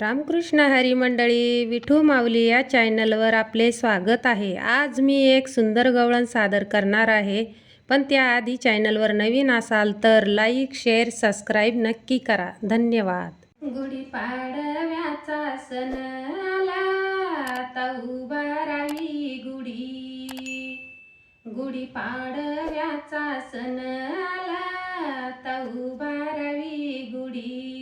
रामकृष्ण हरी मंडळी विठू माऊली या चॅनलवर आपले स्वागत आहे. आज मी एक सुंदर गवळण सादर करणार आहे. पण त्याआधी चॅनलवर नवीन असाल तर लाईक शेअर सबस्क्राईब नक्की करा. धन्यवाद. गुढीपाडव्याचा सण आला उभा राही गुढी. गुढीपाडव्याचा सण आला उभा राही गुढी.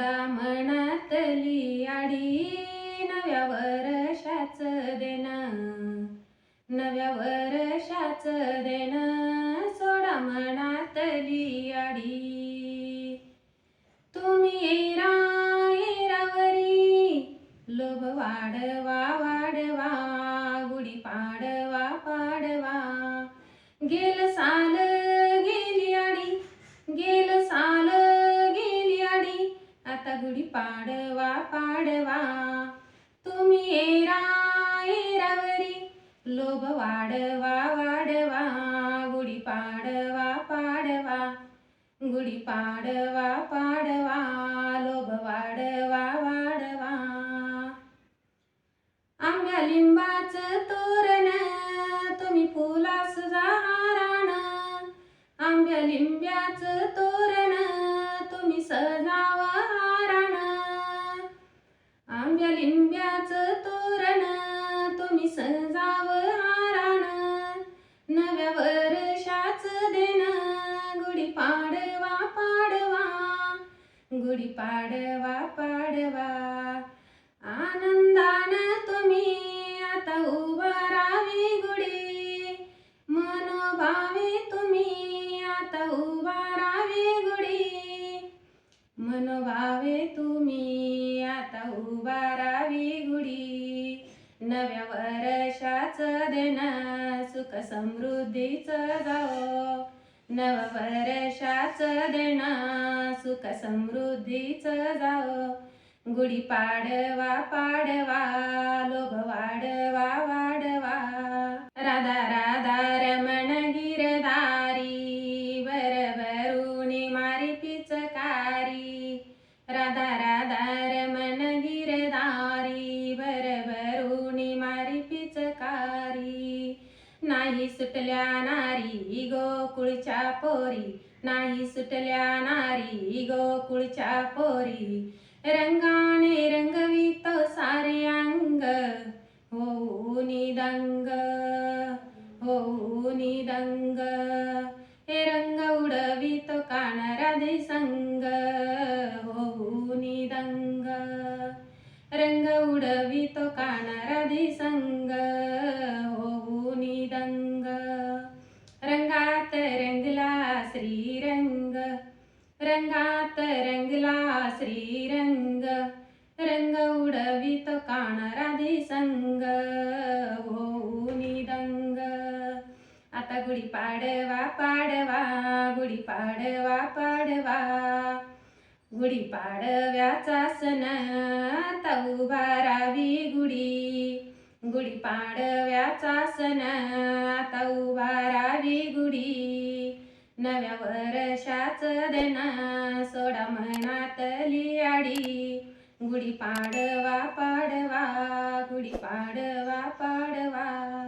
सदा मनातली आडी नव्या वर्षाच देण. नव्या वर्षाच देणं. सोडा मनातली आडी. तुम्ही येरा येरावरी लोभ वाढवा वाढवा. गुढी पाडवा पाडवा. गेल साल गुढी पाडवा पाडवा. तुम्ही येरा येरावरी लोभ वाढवा वाढवा. गुढी पाडवा पाडवा. गुढी पाडवा पाडवा. लोभ वाढवा वाढवा. आंब्या लिंबाचं तोरण तुम्ही फुलास हाराण आंब्या लिंब्याचं लिंब्याचं तोरण तुम्ही सजाव हाराण नव्या वर्षाच देण गुढी पाडवा पाडवा. गुढी पाडवा पाडवा. आनंदान तुम्ही आता उभारावी गुढी. मनोभावे तुम्ही आता उभारा मनोभावे तुम्ही. आता उभारावी गुढी. नव्या वर्षाच देण सुख समृद्धीचं गाव नव वर्षाच देण सुख समृद्धीचं जाओ गुढी पाडवा पाडवा लोभ वाढवा सुटल्या नारी गोकुळच्या पोरी नाही सुटल्या नारी गोकुळच्या पोरी रंगाने रंगवित सारे अंग हो निदंग हो निदंग हे रंग उडवितो कान राधे संग हो निदंग रंग उडवितो कान राधे संग रंगात रंगला श्रीरंग रंग उडवित कान राधे संग हो निदंग. आता गुढी पाडवा पाडवा गुढी पाडवा पाडवा. गुढी पाडव्याचा सण आता उभारावी गुढी. गुढी पाडव्याचा सण आता उभारावी गुढी. नव्या वर्षाच देना सोडा मनातली आडी गुढी पाडवा पाडवा गुढी पाडवा पाडवा.